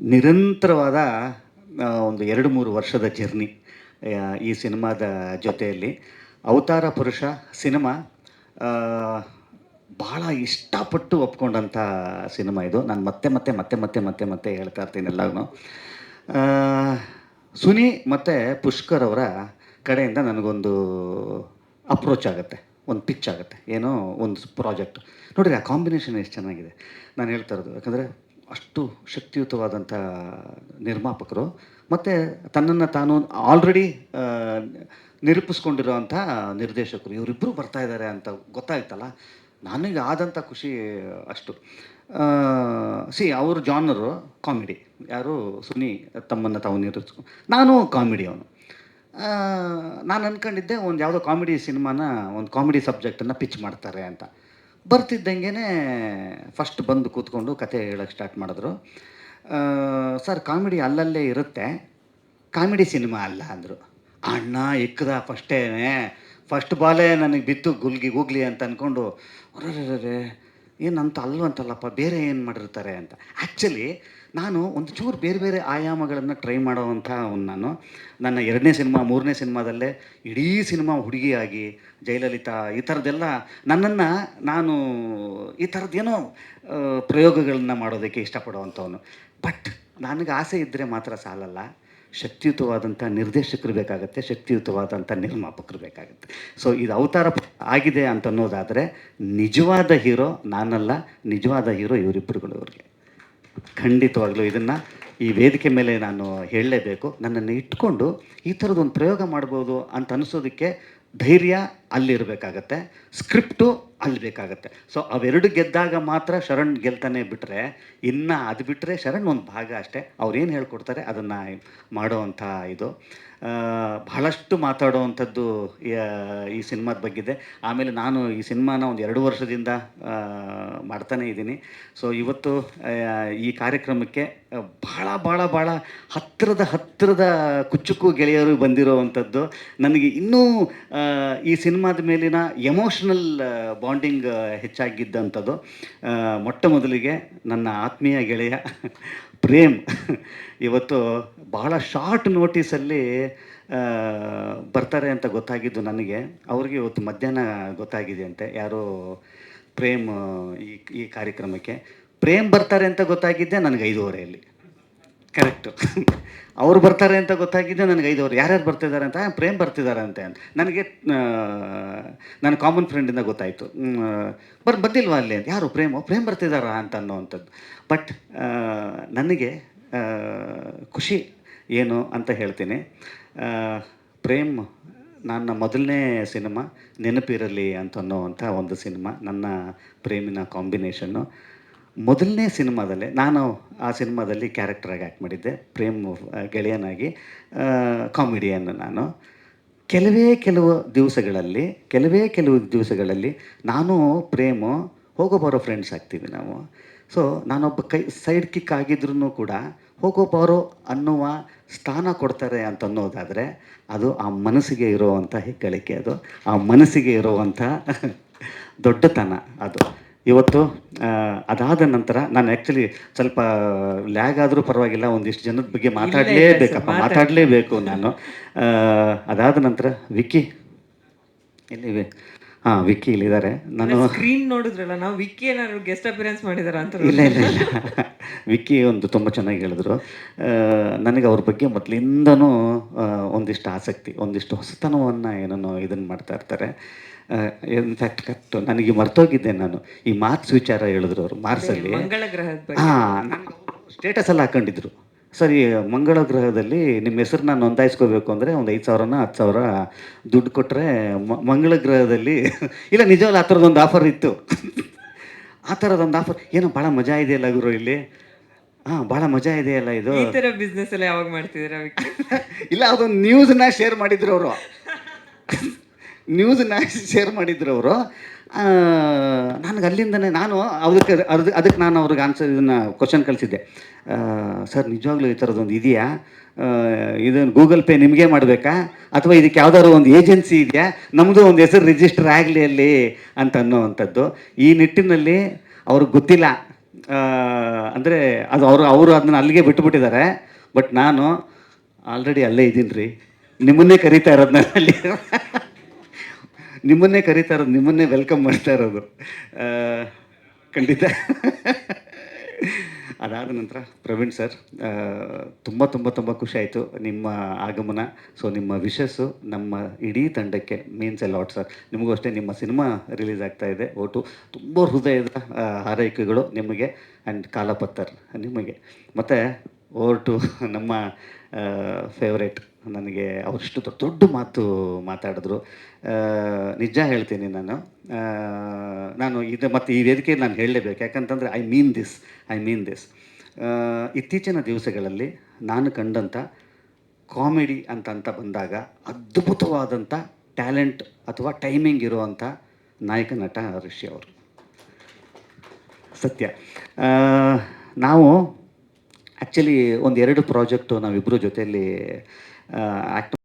ನಿರಂತರವಾದ ಒಂದು ಎರಡು ಮೂರು ವರ್ಷದ ಜರ್ನಿ ಈ ಸಿನಿಮಾದ ಜೊತೆಯಲ್ಲಿ. ಅವತಾರ ಪುರುಷ ಸಿನಿಮಾ ಭಾಳ ಇಷ್ಟಪಟ್ಟು ಒಪ್ಕೊಂಡಂಥ ಸಿನಿಮಾ ಇದು. ನಾನು ಮತ್ತೆ ಮತ್ತೆ ಮತ್ತೆ ಮತ್ತೆ ಮತ್ತೆ ಮತ್ತೆ ಹೇಳ್ತಾ ಇರ್ತೀನಿ ಸುನಿ ಮತ್ತು ಪುಷ್ಕರ್ ಅವರ ಕಡೆಯಿಂದ ನನಗೊಂದು ಅಪ್ರೋಚ್ ಆಗುತ್ತೆ, ಒಂದು ಪಿಚ್ ಆಗುತ್ತೆ. ಏನೋ ಒಂದು ಪ್ರಾಜೆಕ್ಟ್. ನೋಡಿರಿ, ಆ ಕಾಂಬಿನೇಷನ್ ಎಷ್ಟು ಚೆನ್ನಾಗಿದೆ. ನಾನು ಹೇಳ್ತಾ ಇರೋದು. ಯಾಕಂದರೆ ಅಷ್ಟು ಶಕ್ತಿಯುತವಾದಂಥ ನಿರ್ಮಾಪಕರು. ಮತ್ತು ತನ್ನನ್ನು ತಾನು ಆಲ್ರೆಡಿ ನಿರೂಪಿಸ್ಕೊಂಡಿರೋವಂಥ ನಿರ್ದೇಶಕರು. ಇವರಿಬ್ಬರು ಬರ್ತಾ ಇದ್ದಾರೆ ಅಂತ ಗೊತ್ತಾಯ್ತಲ್ಲ? ನನಗೆ ಆದಂಥ ಖುಷಿ ಅಷ್ಟು. ಸಿ, ಅವರು ಜಾನರು, ಕಾಮಿಡಿ. ಯಾರು? ಸುನಿ ತಮ್ಮನ್ನು ತಾವು ನಿರೂಪಿಸ್ಕೊ, ನಾನು ಕಾಮಿಡಿ ಅವನು. ನಾನು ಅಂದ್ಕೊಂಡಿದ್ದೆ ಒಂದು ಯಾವುದೋ ಕಾಮಿಡಿ ಸಿನಿಮಾನ, ಒಂದು ಕಾಮಿಡಿ ಸಬ್ಜೆಕ್ಟನ್ನು ಪಿಚ್ ಮಾಡ್ತಾರೆ ಅಂತ. ಬರ್ತಿದ್ದಂಗೆ ಫಸ್ಟ್ ಬಂದು ಕೂತ್ಕೊಂಡು ಕತೆ ಹೇಳೋಕ್ಕೆ ಸ್ಟಾರ್ಟ್ ಮಾಡಿದ್ರು. ಸರ್, ಕಾಮಿಡಿ ಅಲ್ಲಲ್ಲೇ ಇರುತ್ತೆ. ಕಾಮಿಡಿ ಸಿನಿಮಾ ಅಲ್ಲ ಅಂದರು. ಅಣ್ಣ, ಇಕ್ಕದ ಫಸ್ಟೇ ಫಸ್ಟ್ ಬಾಲೇ ನನಗೆ ಬಿತ್ತು ಗುಲ್ಗಿ ಗುಗ್ಲಿ ಅಂತ ಅಂದ್ಕೊಂಡು ಏನಂತ ಅಲ್ವಂತಲ್ಲಪ್ಪ ಬೇರೆ ಏನು ಮಾಡಿರ್ತಾರೆ ಅಂತ. ಆ್ಯಕ್ಚುಲಿ ನಾನು ಒಂದು ಚೂರು ಬೇರೆ ಬೇರೆ ಆಯಾಮಗಳನ್ನು ಟ್ರೈ ಮಾಡೋವಂಥ ನಾನು. ನನ್ನ ಎರಡನೇ ಸಿನಿಮಾ, ಮೂರನೇ ಸಿನಿಮಾದಲ್ಲೇ ಇಡೀ ಸಿನಿಮಾ ಹುಡುಗಿಯಾಗಿ, ಜಯಲಲಿತಾ, ಈ ಥರದ್ದೆಲ್ಲ ನನ್ನನ್ನು ನಾನು ಈ ಥರದ್ದೇನೋ ಪ್ರಯೋಗಗಳನ್ನು ಮಾಡೋದಕ್ಕೆ ಇಷ್ಟಪಡುವಂಥವನು. ಬಟ್ ನನಗೆ ಆಸೆ ಇದ್ದರೆ ಮಾತ್ರ ಸಾಲಲ್ಲ. ಶಕ್ತಿಯುತವಾದಂಥ ನಿರ್ದೇಶಕರು ಬೇಕಾಗುತ್ತೆ, ಶಕ್ತಿಯುತವಾದಂಥ ನಿರ್ಮಾಪಕರು ಬೇಕಾಗುತ್ತೆ. ಸೊ ಇದು ಅವತಾರ ಆಗಿದೆ ಅಂತ ಅನ್ನೋದಾದರೆ ನಿಜವಾದ ಹೀರೋ ನಾನಲ್ಲ, ನಿಜವಾದ ಹೀರೋ ಇವರಿಬ್ಬರುಗಳು ಇವ್ರಿಗೆ. ಖಂಡಿತವಾಗ್ಲೂ ಇದನ್ನು ಈ ವೇದಿಕೆ ಮೇಲೆ ನಾನು ಹೇಳಲೇಬೇಕು. ನನ್ನನ್ನು ಇಟ್ಕೊಂಡು ಈ ಥರದೊಂದು ಪ್ರಯೋಗ ಮಾಡ್ಬೋದು ಅಂತ ಅನಿಸೋದಕ್ಕೆ ಧೈರ್ಯ ಅಲ್ಲಿರಬೇಕಾಗತ್ತೆ ಸ್ಕ್ರಿಪ್ಟು ಅಲ್ಲಿ ಬೇಕಾಗತ್ತೆ. ಸೊ ಅವೆರಡು ಗೆದ್ದಾಗ ಮಾತ್ರ ಶರಣ್ ಗೆಲ್ತಾನೆ ಬಿಟ್ಟರೆ ಇನ್ನು ಅದು ಬಿಟ್ಟರೆ ಶರಣ್ ಒಂದು ಭಾಗ ಅಷ್ಟೇ. ಅವ್ರೇನು ಹೇಳ್ಕೊಡ್ತಾರೆ ಅದನ್ನು ಮಾಡೋವಂಥ ಇದು. ಬಹಳಷ್ಟು ಮಾತಾಡುವಂಥದ್ದು, ಈ- ಸಿನಿಮಾದ ಇದೆ ಆಮೇಲೆ ನಾನು ಈ ಸಿನಿಮಾನ ಒಂದು ಎರಡು ವರ್ಷದಿಂದ ಮಾಡ್ತಾನೆ ಇದ್ದೀನಿ. ಸೊ ಇವತ್ತು ಈ ಕಾರ್ಯಕ್ರಮಕ್ಕೆ ಭಾಳ ಭಾಳ ಭಾಳ ಹತ್ತಿರದ ಹತ್ತಿರದ ಕುಚ್ಚುಕು ಗೆಳೆಯರು ಬಂದಿರೋವಂಥದ್ದು. ನನಗೆ ಇನ್ನೂ ಈ ಈ ಸಿನಿಮಾದ ಮೇಲಿನ ಎಮೋಷನಲ್ ಬಾಂಡಿಂಗ್ ಹೆಚ್ಚಾಗಿದ್ದಂಥದ್ದು ಮೊಟ್ಟ ಮೊದಲಿಗೆ ನನ್ನ ಆತ್ಮೀಯ ಗೆಳೆಯ ಪ್ರೇಮ್. ಇವತ್ತು ಬಹಳ ಶಾರ್ಟ್ ನೋಟಿಸಲ್ಲಿ ಬರ್ತಾರೆ ಅಂತ ಗೊತ್ತಾಗಿದ್ದು ನನಗೆ. ಅವ್ರಿಗೆ ಇವತ್ತು ಮಧ್ಯಾಹ್ನ ಗೊತ್ತಾಗಿದೆ ಅಂತೆ ಯಾರೋ ಪ್ರೇಮ್ ಈ ಈ ಕಾರ್ಯಕ್ರಮಕ್ಕೆ. ಪ್ರೇಮ್ ಬರ್ತಾರೆ ಅಂತ ಗೊತ್ತಾಗಿದ್ದೆ ನನಗೆ ಐದೂವರೆಯಲ್ಲಿ. ಕರೆಕ್ಟು ಅವ್ರು ಬರ್ತಾರೆ ಅಂತ ಗೊತ್ತಾಗಿದ್ದೆ ನನಗೆ ಐದವರು. ಯಾರ್ಯಾರು ಬರ್ತಿದ್ದಾರೆ ಅಂತ? ಪ್ರೇಮ್ ಬರ್ತಿದ್ದಾರೆ ಅಂತೆ ನನಗೆ ನನ್ನ ಕಾಮನ್ ಫ್ರೆಂಡಿಂದ ಗೊತ್ತಾಯಿತು. ಬರ್, ಬಂದಿಲ್ವಾ ಅಲ್ಲಿ ಅಂತ? ಯಾರು? ಪ್ರೇಮ್? ಪ್ರೇಮ್ ಬರ್ತಿದ್ದಾರಾ ಅಂತ ಅನ್ನೋವಂಥದ್ದು. ಬಟ್ ನನಗೆ ಖುಷಿ ಏನು ಅಂತ ಹೇಳ್ತೀನಿ. ಪ್ರೇಮ್, ನನ್ನ ಮೊದಲನೇ ಸಿನಿಮಾ ನೆನಪಿರಲಿ ಅಂತ ಅನ್ನೋವಂಥ ಒಂದು ಸಿನಿಮಾ, ನನ್ನ ಪ್ರೇಮಿನ ಕಾಂಬಿನೇಷನ್ನು ಮೊದಲನೇ ಸಿನಿಮಾದಲ್ಲೇ ನಾನು ಆ ಸಿನಿಮಾದಲ್ಲಿ ಕ್ಯಾರೆಕ್ಟರಾಗಿ ಆ್ಯಕ್ಟ್ ಮಾಡಿದ್ದೆ. ಪ್ರೇಮ್ ಗೆಳೆಯನಾಗಿ ಕಾಮಿಡಿಯನ್ ನಾನು. ಕೆಲವೇ ಕೆಲವು ದಿವಸಗಳಲ್ಲಿ, ಕೆಲವೇ ಕೆಲವು ದಿವಸಗಳಲ್ಲಿ ನಾನು, ಪ್ರೇಮು ಹೋಗೋ ಬರೋ ಫ್ರೆಂಡ್ಸ್ ಆಗ್ತೀವಿ ನಾವು. ಸೊ ನಾನೊಬ್ಬ ಕೈ ಸೈಡ್ ಕಿಕ್ ಆಗಿದ್ರೂ ಕೂಡ ಹೋಗೋ ಬರೋ ಅನ್ನುವ ಸ್ಥಾನ ಕೊಡ್ತಾರೆ ಅಂತ ಅನ್ನೋದಾದರೆ ಅದು ಆ ಮನಸ್ಸಿಗೆ ಇರೋವಂಥ ಹೆಗ್ಗಳಿಕೆ ಅದು. ಆ ಮನಸ್ಸಿಗೆ ಇರೋವಂಥ ದೊಡ್ಡತನ ಅದು. ಇವತ್ತು ಅದಾದ ನಂತರ ನಾನು ಆ್ಯಕ್ಚುಲಿ ಸ್ವಲ್ಪ ಲ್ಯಾಗ್ ಆದರೂ ಪರವಾಗಿಲ್ಲ ಒಂದಿಷ್ಟು ಜನದ ಬಗ್ಗೆ ಮಾತಾಡಲೇಬೇಕಪ್ಪ ಮಾತಾಡಲೇಬೇಕು ನಾನು. ಅದಾದ ನಂತರ ವಿಕ್ಕಿ ಇಲ್ಲಿ ಹಾಂ ವಿಕ್ಕಿ ಇಲ್ಲಿದ್ದಾರೆ. ನಾನು ಸ್ಕ್ರೀನ್ ನೋಡಿದ್ರಲ್ಲ ನಾವು ವಿಕ್ಕಿ ಏನಾದ್ರು ಗೆಸ್ಟ್ ಅಪಿಯರೆನ್ಸ್ ಮಾಡಿದಾರ ಅಂತ ಇಲ್ಲ ಇಲ್ಲ ಇಲ್ಲ. ವಿಕ್ಕಿ ಒಂದು ತುಂಬ ಚೆನ್ನಾಗಿ ಹೇಳಿದ್ರು. ನನಗೆ ಅವ್ರ ಬಗ್ಗೆ ಮೊದಲಿಂದನೂ ಒಂದಿಷ್ಟು ಆಸಕ್ತಿ ಒಂದಿಷ್ಟು ಹೊಸತನವನ್ನು ಏನೋ ಇದನ್ನು ಮಾಡ್ತಾ ಇರ್ತಾರೆ. ಇನ್ಫ್ಯಾಕ್ಟ್ ಕರೆಕ್ಟ್ ನನಗೆ ಮರ್ತೋಗಿದ್ದೆ ನಾನು. ಈ ಮಾರ್ಕ್ಸ್ ವಿಚಾರ ಹೇಳಿದ್ರು ಅವರು ಮಾರ್ಕ್ಸಲ್ಲಿ. ಹಾಂ ಸ್ಟೇಟಸ್ ಎಲ್ಲ ಹಾಕೊಂಡಿದ್ರು. ಸರಿ ಮಂಗಳ ಗ್ರಹದಲ್ಲಿ ನಿಮ್ಮ ಹೆಸರನ್ನ ನೋಂದಾಯಿಸ್ಕೋಬೇಕು ಅಂದರೆ ಒಂದು ಐದು ಸಾವಿರನ ಹತ್ತು ಸಾವಿರ ದುಡ್ಡು ಕೊಟ್ಟರೆ ಮಂಗಳ ಗ್ರಹದಲ್ಲಿ ಇಲ್ಲ ನಿಜವಲ್ಲ ಆ ಥರದೊಂದು ಆಫರ್ ಇತ್ತು. ಆ ಥರದೊಂದು ಆಫರ್ ಏನೋ ಭಾಳ ಮಜಾ ಇದೆಯಲ್ಲ ಗುರು ಇಲ್ಲಿ? ಹಾಂ ಭಾಳ ಮಜಾ ಇದೆಯಲ್ಲ ಇದು? ಬಿಸ್ನೆಸ್ ಎಲ್ಲ ಯಾವಾಗ ಮಾಡ್ತಿದ್ದೀರಾ ಇಲ್ಲ ಅದೊಂದು ನ್ಯೂಸ್ನ ಶೇರ್ ಮಾಡಿದ್ರು ಅವರು. ನ್ಯೂಸ್ನ ಶೇರ್ ಮಾಡಿದ್ರು ಅವರು. ನನಗೆ ಅಲ್ಲಿಂದನೇ ನಾನು ಅದಕ್ಕೆ ಅದು ಅದಕ್ಕೆ ನಾನು ಅವ್ರಿಗೆ ಆನ್ಸರ್ ಇದನ್ನು ಕ್ವಶನ್ ಕಳಿಸಿದ್ದೆ. ಸರ್, ನಿಜವಾಗ್ಲೂ ಈ ಥರದ್ದೊಂದು ಇದೆಯಾ? ಇದನ್ನು ಗೂಗಲ್ ಪೇ ನಿಮಗೆ ಮಾಡಬೇಕಾ? ಅಥವಾ ಇದಕ್ಕೆ ಯಾವ್ದಾದ್ರು ಒಂದು ಏಜೆನ್ಸಿ ಇದೆಯಾ? ನಮ್ಮದು ಒಂದು ಹೆಸರು ರಿಜಿಸ್ಟರ್ ಆಗಲಿ ಅಲ್ಲಿ, ಅಂತ ಅನ್ನೋವಂಥದ್ದು. ಈ ನಿಟ್ಟಿನಲ್ಲಿ ಅವ್ರಿಗೆ ಗೊತ್ತಿಲ್ಲ. ಅಂದರೆ ಅದು ಅವರು ಅವರು ಅದನ್ನ ಅಲ್ಲಿಗೆ ಬಿಟ್ಟುಬಿಟ್ಟಿದ್ದಾರೆ ಬಟ್ ನಾನು ಆಲ್ರೆಡಿ ಅಲ್ಲೇ ಇದ್ದೀನಿ ರೀ. ನಿಮ್ಮನ್ನೇ ಕರೀತಾ ಇರೋದು ನಾನು ಅಲ್ಲಿ. ನಿಮ್ಮನ್ನೇ ಕರೀತಾ ಇರೋದು ನಿಮ್ಮನ್ನೇ ವೆಲ್ಕಮ್ ಮಾಡ್ತಾ ಇರೋದು ಖಂಡಿತ. ಅದಾದ ನಂತರ ಪ್ರವೀಣ್ ಸರ್ ತುಂಬ ತುಂಬ ತುಂಬ ಖುಷಿಯಾಯಿತು ನಿಮ್ಮ ಆಗಮನ. ಸೊ ನಿಮ್ಮ ವಿಶಸ್ಸು ನಮ್ಮ ಇಡೀ ತಂಡಕ್ಕೆ ಮೀನ್ಸ್ ಎ ಲಾಟ್ ಸರ್ ನಿಮಗೂ ಅಷ್ಟೇ ನಿಮ್ಮ ಸಿನಿಮಾ ರಿಲೀಸ್ ಆಗ್ತಾ ಇದೆ. ಓಟು ತುಂಬ ಹೃದಯದ ಹಾರೈಕೆಗಳು ನಿಮಗೆ ಆ್ಯಂಡ್ ಕಾಲಪತ್ತರ್ ನಿಮಗೆ. ಮತ್ತು ಓಟು ನಮ್ಮ ಫೇವ್ರೇಟ್ ನನಗೆ ಅವರಿಷ್ಟು ದೊಡ್ಡ ಮಾತು ಮಾತಾಡಿದ್ರು. ನಿಜ ಹೇಳ್ತೀನಿ ನಾನು. ನಾನು ಇದು ಮತ್ತು ಈ ವೇದಿಕೆ ನಾನು ಹೇಳಲೇಬೇಕು. ಯಾಕಂತಂದರೆ I mean this I mean this ಇತ್ತೀಚಿನ ದಿವಸಗಳಲ್ಲಿ ನಾನು ಕಂಡಂಥ ಕಾಮಿಡಿ ಅಂತಂತ ಅಂತ ಬಂದಾಗ ಅದ್ಭುತವಾದಂಥ ಟ್ಯಾಲೆಂಟ್ ಅಥವಾ ಟೈಮಿಂಗ್ ಇರುವಂಥ ನಾಯಕ ನಟ ಋಷಿ ಅವರು. ಸತ್ಯ. ನಾವು ಆ್ಯಕ್ಚುಲಿ ಒಂದು ಎರಡು ಪ್ರಾಜೆಕ್ಟು ನಾವಿಬ್ಬರು ಜೊತೆಯಲ್ಲಿ ಆ್ಯಕ್ಟ್